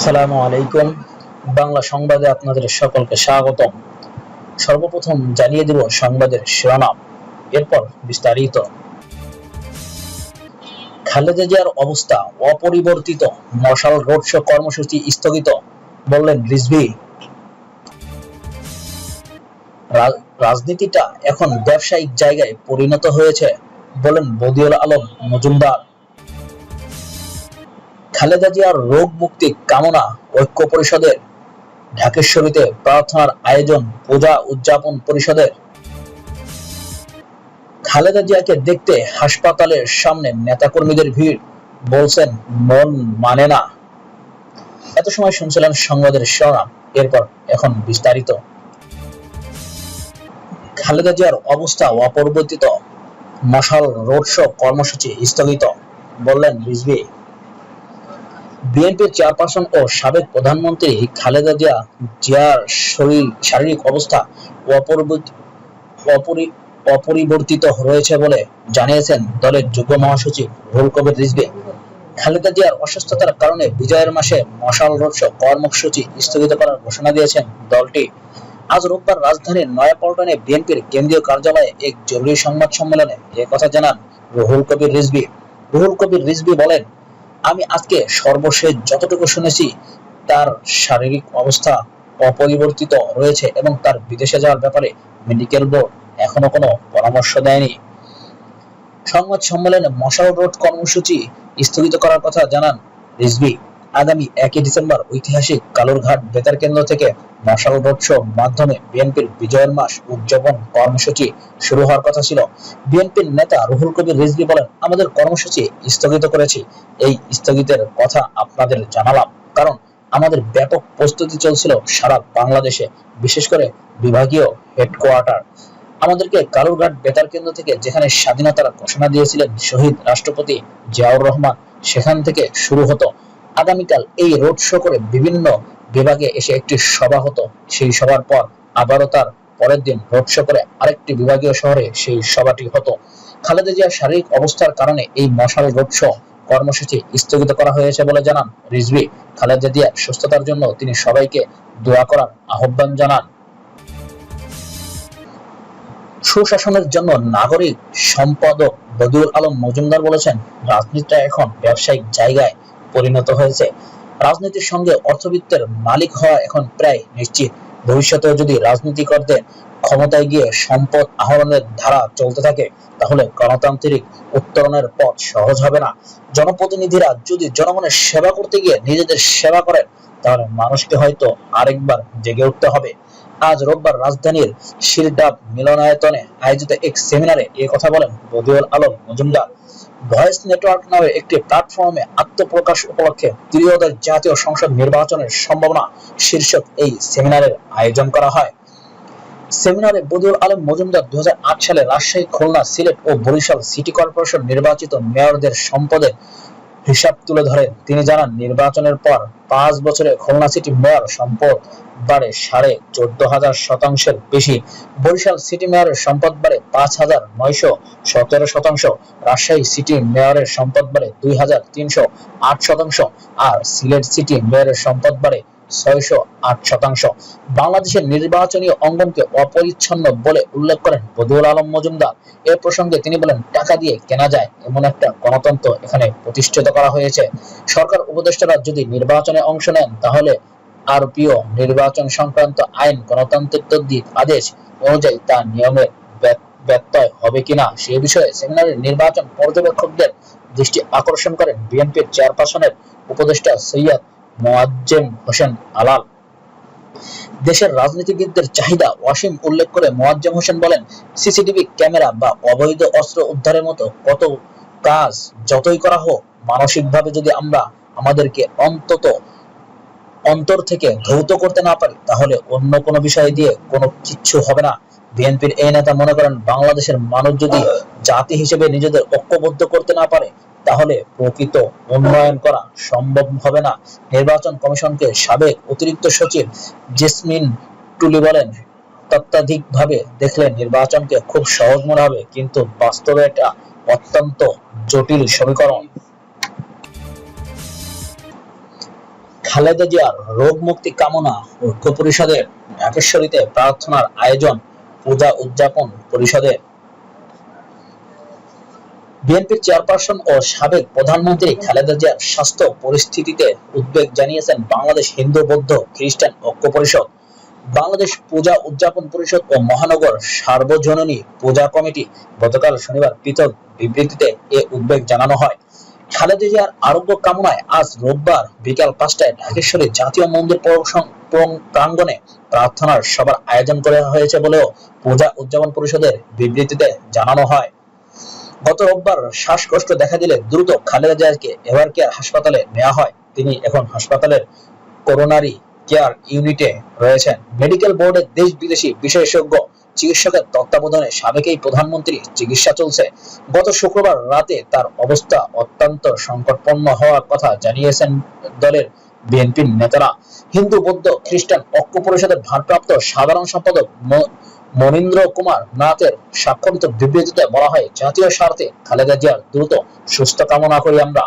আসসালামু আলাইকুম। বাংলা সংবাদে আপনাদের সকলকে স্বাগতম। সর্বপ্রথম জানিয়ে দেব সংবাদের শিরোনাম। এরপর বিস্তারিত। খালেদা জিয়ার অবস্থা অপরিবর্তিত। মশাল রোড শো কর্মসূচি স্থগিত, বললেন রিজভি। রাজনীতিটা এখন ব্যবসায়িক জায়গায় পরিণত হয়েছে, বলেন বদিউল আলম মজুমদার। খালেদা জিয়ার রোগ মুক্তি কামনা ঐক্য পরিষদের, ঢাকেশ্বরীতে প্রার্থনার আয়োজন, পূজা উদযাপন পরিষদের। খালেদা জিয়াকে দেখতে হাসপাতালের সামনে নেতাকর্মীদের ভিড়, বলছেন মন মানে না। এত সময় শুনছিলেন সংবাদের শিরোনাম, এরপর এখন বিস্তারিত। খালেদা জিয়ার অবস্থা অপরিবর্তিত মশাল রোড শো কর্মসূচি স্থগিত, বললেন রিজভি। বিএনপির চেয়ারপারসন ও সাবেক প্রধানমন্ত্রী খালেদা জিয়া জিয়ার শরীর, শারীরিক অবস্থা অপরিবর্তিত রয়েছে বলে জানিয়েছেন দলের যুগ্ম মহাসচিব রুহুল কবির রিজভী। খালেদা জিয়ার অসুস্থতার কারণে বিজয়ের মাসে মশাল রোড কর্মসূচি স্থগিত করার ঘোষণা দিয়েছেন দলটি। আজ রোববার রাজধানীর নয়াপল্টনে বিএনপির কেন্দ্রীয় কার্যালয়ে এক জরুরি সংবাদ সম্মেলনে এ কথা জানান রুহুল কবির রিজভী। রুহুল কবির রিজভী বলেন আমি আজকে সর্বশেষ যতটুকু শুনেছি, তার শারীরিক অবস্থা অপরিবর্তিত রয়েছে এবং তার বিদেশে যাওয়ার ব্যাপারে মেডিকেল বোর্ড এখনও কোনো পরামর্শ দেয়নি। সংবাদ সম্মেলনে মশাল রোড কর্মসূচি স্থগিত করার কথা জানান রিজভি। আগামী একই ডিসেম্বর ঐতিহাসিক কালুরঘাট বেতার কেন্দ্র থেকে মশাল শো মাধ্যমে বিএনপির বিজয়ের মাস উদযাপন কর্মসূচি শুরু হওয়ার কথা ছিল। বিএনপির নেতা রুহুল কবির রিজভি বলেন, আমাদের কর্মসূচি স্থগিত করেছি। এই স্থগিতের কথা আপনাদের জানালাম। কারণ আমাদের ব্যাপক প্রস্তুতি চলছিল সারা বাংলাদেশে, বিশেষ করে বিভাগীয় হেডকোয়ার্টার। আমাদেরকে কালুরঘাট বেতার কেন্দ্র থেকে যেখানে স্বাধীনতার ঘোষণা দিয়েছিলেন শহীদ রাষ্ট্রপতি জিয়াউর রহমান, সেখান থেকে শুরু হতো আগামীকাল এই রোড শো করে বিভিন্ন বিভাগে এসে একটি সভা হতো। সেই সভার পর আবারও তার পরের দিন রোড শো করে আরেকটি বিভাগীয় শহরে সেই সভাটি হতো। খালেদা জিয়ার শারীরিক অবস্থার কারণে এই মশাল রোড শো কর্মসূচি স্থগিত করা হয়েছে বলে জানান রিজভি। খালেদা জিয়ার সুস্থতার জন্য তিনি সবাইকে দোয়া করার আহ্বান জানান। সুশাসনের জন্য নাগরিক সম্পাদক বদিউল আলম মজুমদার বলেছেন, রাজনীতিটা এখন ব্যবসায়িক জায়গায়। পরিণত হয়েছে। রাজনীতির সঙ্গে অর্থবিত্তের মালিক হওয়া এখন প্রায় নিশ্চিত। ভবিষ্যতেও যদি রাজনীতিকরদের ক্ষমতায় গিয়ে সম্পদ আহরণের ধারা চলতে থাকে, তাহলে গণতান্ত্রিক উত্তরণের পথ সহজ হবে না। জনপ্রতিনিধিরা যদি জনগণের সেবা করতে গিয়ে নিজেদের সেবা করেন, তাহলে মানুষকে হয়তো আরেকবার জেগে উঠতে হবে। আজ রোববার রাজধানীর শিরডাব মিলনায়তনে আয়োজিত এক সেমিনারে এ কথা বলেন বদিউল আলম মজুমদার। ভয়েস নেটওয়ার্ক নামে একটি প্ল্যাটফর্মে আত্মপ্রকাশ উপলক্ষে ত্রিয়োদশ জাতীয় সংসদ নির্বাচনের সম্ভাবনা শীর্ষক এই সেমিনারের আয়োজন করা হয়। সেমিনারে বদিউল আলম মজুমদার দু হাজার আট সালে রাজশাহী, খুলনা, সিলেট ও বরিশাল সিটি কর্পোরেশন নির্বাচিত মেয়রদের সম্পদের হিসাব তুলে ধরেন তিনি জানান, নির্বাচনের পর পাঁচ বছরে খুলনা সিটি মেয়র সম্পদ বাড়ে সাড়ে চোদ্দ হাজার শতাংশের বেশি। বরিশাল সিটি মেয়রের সম্পদ বাড়ে পাঁচ হাজার নয়শো সতেরো শতাংশ। রাজশাহী সিটি মেয়রের সম্পদ বাড়ে দুই হাজার তিনশো আট শতাংশ। আর সিলেট সিটি মেয়রের সম্পদ বাড়ে ছয়শো আট শতাংশ। বাংলাদেশের নির্বাচনী অঙ্গনকে অপরিচ্ছন্ন বলে উল্লেখ করেন বদিউল আলম মজুমদার। এ প্রসঙ্গে তিনি বলেন, টাকা দিয়ে কেনা যায় এমন একটা গণতন্ত্র এখানে প্রতিষ্ঠিত করা হয়েছে। সরকার উপদেষ্টারা যদি নির্বাচনে অংশ নেন, তাহলে আরপিও, নির্বাচন সংক্রান্ত আইন, গণতান্ত্রিক তদ্বির, আদেশ অনুযায়ী ব্যত্যয় হবে কিনা সে বিষয়ে নির্বাচন পর্যবেক্ষকদের দৃষ্টি আকর্ষণ করেন বিএনপির চেয়ারপারসনের উপদেষ্টা সৈয়দ মোয়াজ্জেম হোসেন আলাল দেশের রাজনীতিবিদদের চাহিদা অসীম উল্লেখ করে মোয়াজ্জেম হোসেন বলেন, সিসিটিভি ক্যামেরা বা অবৈধ অস্ত্র উদ্ধারের মতো কত কাজ যতই করা হোক, মানসিকভাবে যদি আমরা আমাদেরকে অন্তত অন্তর থেকে ধৌত করতে না পারি, তাহলে অন্য কোনো বিষয় দিয়ে কোনো কিচ্ছু হবে না। বিএনপির এই নেতা মনে করেন, বাংলাদেশের মানুষ যদি জাতি হিসেবে নিজেদের ঐক্যবদ্ধ করতে না পারে তাহলে প্রকৃত উন্নয়ন করা সম্ভব হবে না। নির্বাচন কমিশনকে সাবেক অতিরিক্ত সচিব জেসমিন টুলি বলেন, তত্ত্বাধিকভাবে দেখলে নির্বাচনকে খুব সহজ মনে হবে, কিন্তু বাস্তবে এটা অত্যন্ত জটিল সমীকরণ। খালেদা জিয়ার রোগ মুক্তি কামনা ঐক্য পরিষদের ঢাকেশ্বরীতে প্রার্থনার আয়োজন পূজা উদযাপন পরিষদের বিএনপির চেয়ারপারসন ও সাবেক প্রধানমন্ত্রী খালেদা জিয়ার স্বাস্থ্য পরিস্থিতিতে উদ্বেগ জানিয়েছেন বাংলাদেশ হিন্দু, বৌদ্ধ, খ্রিস্টান ঐক্য পরিষদ। বাংলাদেশ পূজা উদযাপন পরিষদ ও মহানগর সার্বজননী পূজা কমিটি গতকাল শনিবার পৃথক বিবৃতিতে এ উদ্বেগ জানানো হয়। খালেদা জিয়ার আরোগ্য কামনায় আজ রোববার বিকাল পাঁচটায় ঢাকেশ্বরী জাতীয় মন্দির প্রসং- প্রাং- প্রার্থনার সভার আয়োজন করা হয়েছে বলেও পূজা উদযাপন পরিষদের বিবৃতিতে জানানো হয়। গত রোববার শ্বাসকষ্ট দেখা দিলে দ্রুত খালেদা জিয়াকে এভার কেয়ার হাসপাতালে নেওয়া হয়। তিনি এখন হাসপাতালের করোনারি কেয়ার ইউনিটে রয়েছেন। মেডিকেল বোর্ডের দেশ বিদেশি বিশেষজ্ঞ চিকিৎসকের তত্ত্বাবধানে সাবেক এই প্রধানমন্ত্রী চিকিৎসা চলছে। গত শুক্রবার রাতে তার অবস্থা অত্যন্ত সংকটপন্ন হওয়ার কথা জানিয়েছেন দলের বিএনপির নেতারা। হিন্দু, বৌদ্ধ, খ্রিস্টান, ঐক্য পরিষদের ভারপ্রাপ্ত সাধারণ সম্পাদক মনীন্দ্র কুমার নাথের স্বাক্ষরিত বিবৃতিতে বলা হয়, জাতীয় স্বার্থে খালেদা জিয়ার দ্রুত সুস্থ কামনা করি আমরা।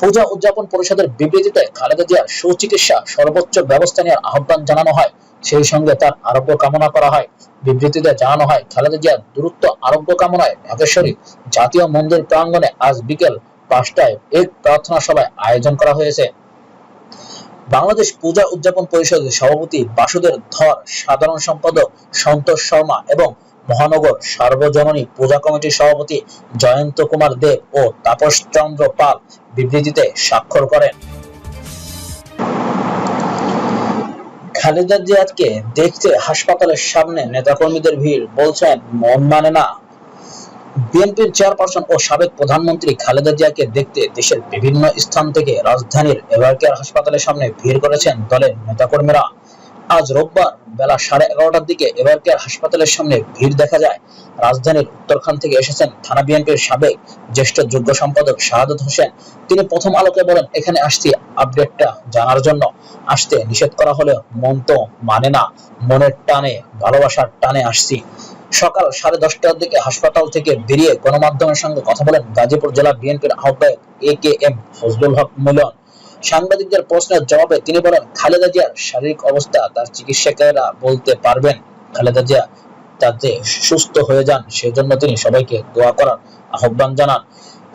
পূজা উদযাপন পরিষদের বিবৃতিতে খালেদা জিয়ার সুচিকিৎসা সর্বোচ্চ ব্যবস্থা নেওয়ার আহ্বান জানানো হয়। সেই সঙ্গে তার আরোগ্য কামনা করা হয়। বিবৃতিতে জানানো হয়, খালেদা জিয়ার দ্রুত আরোগ্য কামনায় ঢাকেশ্বরী জাতীয় মন্দির প্রাঙ্গণে আজ বিকেল পাঁচটায় এক প্রার্থনা সভায় আয়োজন করা হয়েছে। বাংলাদেশ পূজা উদযাপন পরিষদের সভাপতি বাসুদেব ধর, সাধারণ সম্পাদক সন্তোষ শর্মা এবং মহানগর সার্বজননী পূজা কমিটির সভাপতি জয়ন্ত কুমার দেব ও তাপস চন্দ্র পাল বিবৃতিতে স্বাক্ষর করেন। খালেদা জিয়াদকে দেখতে হাসপাতালের সামনে নেতাকর্মীদের ভিড়, বলছেন মন মানে না। বিএনপির চেয়ারপারসন ও সাবেক প্রধানমন্ত্রী খালেদা জিয়াকে দেখতে দেশের বিভিন্ন স্থান থেকে রাজধানীর এভারকেয়ার হাসপাতালের সামনে ভিড় করেছেন দলের নেতাকর্মীরা। আজ রোববার বেলা সাড়ে এগারোটার দিকে এভারকেয়ার হাসপাতালের সামনে ভিড় দেখা যায়। রাজধানীর উত্তরখান থেকে এসেছেন থানা বিএনপির সাবেক জ্যেষ্ঠ যোগ্য সম্পাদক শাহাদত হোসেন। তিনি প্রথম আলোকে বলেন, এখানে আসছি আপডেটটা জানার জন্য। আসতে নিষেধ করা হলেও মন তো মানে না, মনের টানে, ভালোবাসার টানে আসছি। সকাল সাড়ে দশটার দিকে হাসপাতাল থেকে বেরিয়ে গণমাধ্যমের সঙ্গে কথা বলেন গাজীপুর জেলা বিএনপির আহ্বায়ক এ কে এম ফজলুল হক মিলন। সাংবাদিকদের প্রশ্নের জবাবে তিনি বলেন, খালেদা জিয়ার শারীরিক অবস্থা, তার চিকিৎসকেরা বলতে পারবেন, খালেদা জিয়া তাতে সুস্থ হয়ে যান, সেজন্য তিনি সবাইকে দোয়া করার আহ্বান জানান।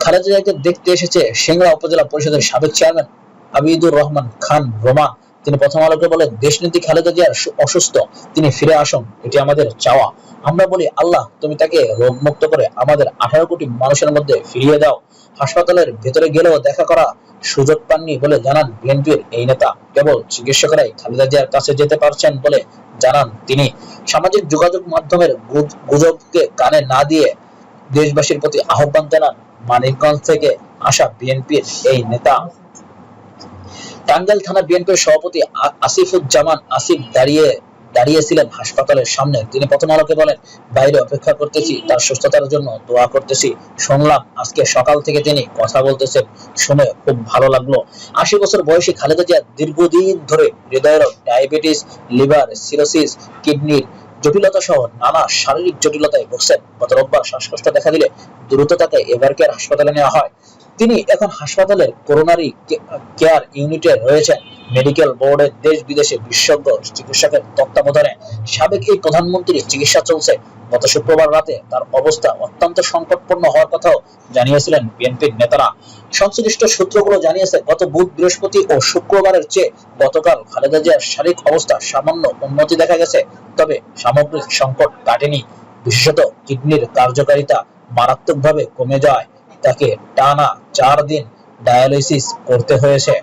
খালেদা জিয়াকে দেখতে এসেছে সিংড়া উপজেলা পরিষদের সাবেক চেয়ারম্যান আবিদুর রহমান খান রোমা। তিনি প্রথম আলোকে বলেন, দেশনীতি খালেদা জিয়ার অসুস্থ, তিনি ফিরে আসুন, এটি আমাদের চাওয়া। আমরা বলি, আল্লাহ, তুমি তাকে রোগমুক্ত করে আমাদের আঠারো কোটি মানুষের মধ্যে ফিরিয়ে দাও। হাসপাতালের ভেতরে গেলেও দেখা করা সুযোগ পাননি বলে জানান বিএনপির এই নেতা। কেবল চিকিৎসকরাই খালেদা জিয়ার কাছে যেতে পারছেন বলে জানান তিনি। সামাজিক যোগাযোগ মাধ্যমের গুজবকে কানে না দিয়ে দেশবাসীর প্রতি আহ্বান জানান মানিকগঞ্জ থেকে আসা বিএনপির এই নেতা। টাঙ্গাইল থানা বিএনপির সভাপতি আসিফুজ্জামান আসিফ দাঁড়িয়ে, দাঁড়িয়েছিলেন হাসপাতালের সামনে। তিনি প্রথম আলোকে বলেন, বাইরে অপেক্ষা করতেছি, তার সুস্থতার জন্য দোয়া করতেছি। শুনলাম আজকে সকাল থেকে তিনি কথা বলতেছেন, শুনে খুব ভালো লাগল। আশি বছর বয়সী খালেদা জিয়া দীর্ঘদিন ধরে হৃদয়ের ডায়াবেটিস, লিভার, সিরোসিস, কিডনির জটিলতা সহ নানা শারীরিক জটিলতায় ভুগছেন। গত রোববার শ্বাসকষ্ট দেখা দিলে দ্রুত তাকে এভারকেয়ার হাসপাতালে নেওয়া হয়। তিনি এখন হাসপাতালের করোনারি কেয়ার ইউনিটে রয়েছেন। মেডিকেল বোর্ডের দেশ বিদেশে বিশেষজ্ঞ চিকিৎসকের তত্ত্বাবধানে সাবেক এই প্রধানমন্ত্রীর চিকিৎসা চলছে। গত শুক্রবার রাতে তার অবস্থা অত্যন্ত সংকটপূর্ণ হওয়ার কথাও জানিয়েছিলেন বিএনপির নেতারা। সংশ্লিষ্ট সূত্রগুলো জানিয়েছে, গত বুধ বৃহস্পতি ও শুক্রবারের চেয়ে গতকাল খালেদা জিয়ার শারীরিক অবস্থা সামান্য উন্নতি দেখা গেছে, তবে সামগ্রিক সংকট কাটেনি। বিশেষত কিডনির কার্যকারিতা মারাত্মকভাবে কমে যায়। তাকে টানা চার দিন ডায়ালিসিস করতে হয়েছে।